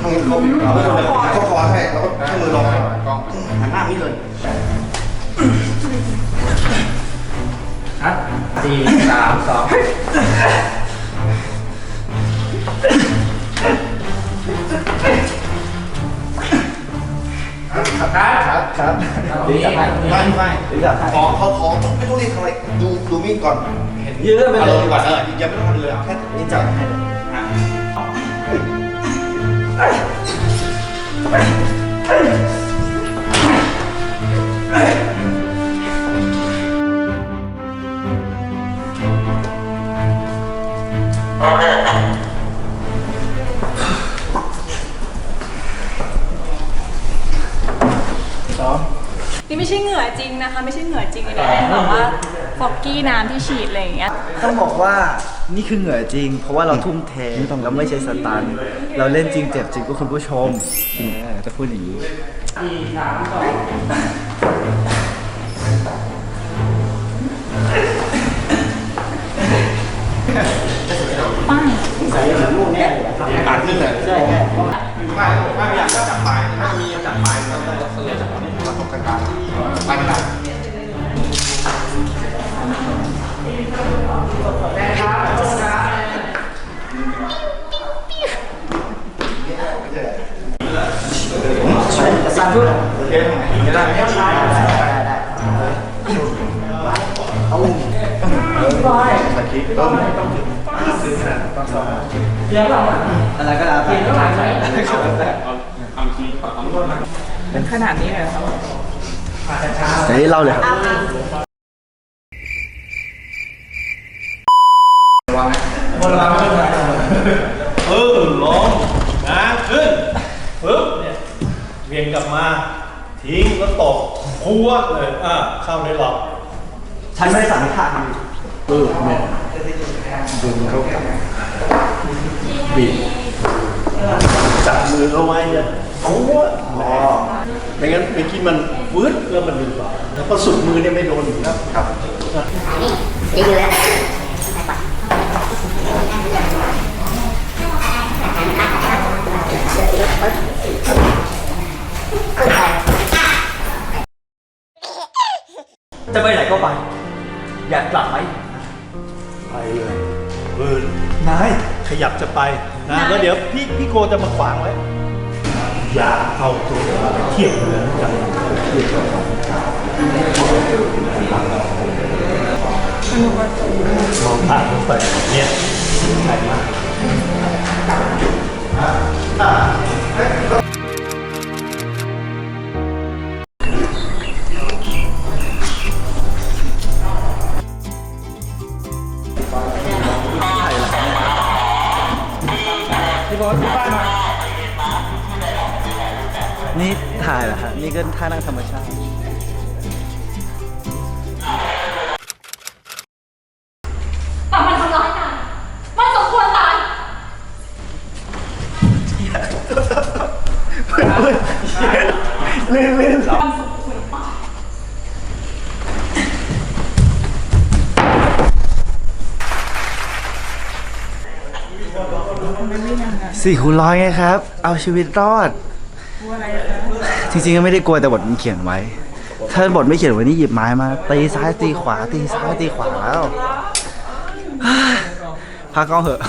เข้าเข้าคอให้แล้วก็ให้มือลงกล้องหันหน้านี้เลยครับสี่สามสองครับครับครับดีครับไม่ไม่ดีครับท้องเขาท้องไม่ต้องรีบทำอะไรดูดูมีดก่อนยื้อไปเลยงก่อนเออยังไม่ต้องทำเลยเอาแค่นี้จับให้ นี่ไม่ใช่เหงื่อจริงนะคะ ไม่ใช่เหงื่อจริงอันนี้เป็นแบบว่า ฟอกกี้น้ำที่ฉีดอะไรอย่างเงี้ย ต้องบอกว่านี่คือเหงื่อจริง เพราะว่าเราทุ่มเทเราไม่ใช่สตัน เราเล่นจริงเจ็บจริงก็คุณผู้ชมจะพูดอย่างนี้อ่าน ด้วยเอ๊ะไม่ได้ไม่ได้ได้เอาใส่คลิปต้มอะไรก็แล้วแต่เป็นขนาดนี้เลยครับแต่นี่เล่าเลยครับเออลงนะขึ้นปึ๊บเนี่ยเวียนกลับมา ทิ้งแล้วตกพัวเลยอะเข้าในหลอกฉันไม่ได้สั่งให้ขาดเออเนี่ยดึงเขาบีบจับมือเขาไว้เนี่ยพัวอ๋อไม่งั้นเมื่อกี้มันวืดแล้วมันดึงต่อแล้วพอสุดมือเนี่ยไม่โดนอยู่แล้วครับดีอยู่แล้ว จะไปไหนก็ไป อยากกลับไหมไปเลยเออนายขยับจะไปนะแล้วเดี๋ยวพี่พี่โกจะมาขวางไว้ อย่าเอาตัวไปเทียบเรือกันเทียบกันมองผ่านลงไปเนี่ยใช่มาก นี่ถ่ายเหรอฮะนี่ก็ท่านั่งธรรมชาติ แต่มันทำร้ายกันมันสมควรตายเล่นเล่นมันสมควรตายสี่คูณร้อยไงครับ เอาชีวิตรอด จริงๆก็ไม่ได้กลัวแต่บทมันเขียนไว้ ถ้าบทไม่เขียนไว้นี่หยิบไม้มาตีซ้ายตีขวาตีซ้ายตีขวาแล้วพักก้องเหอะ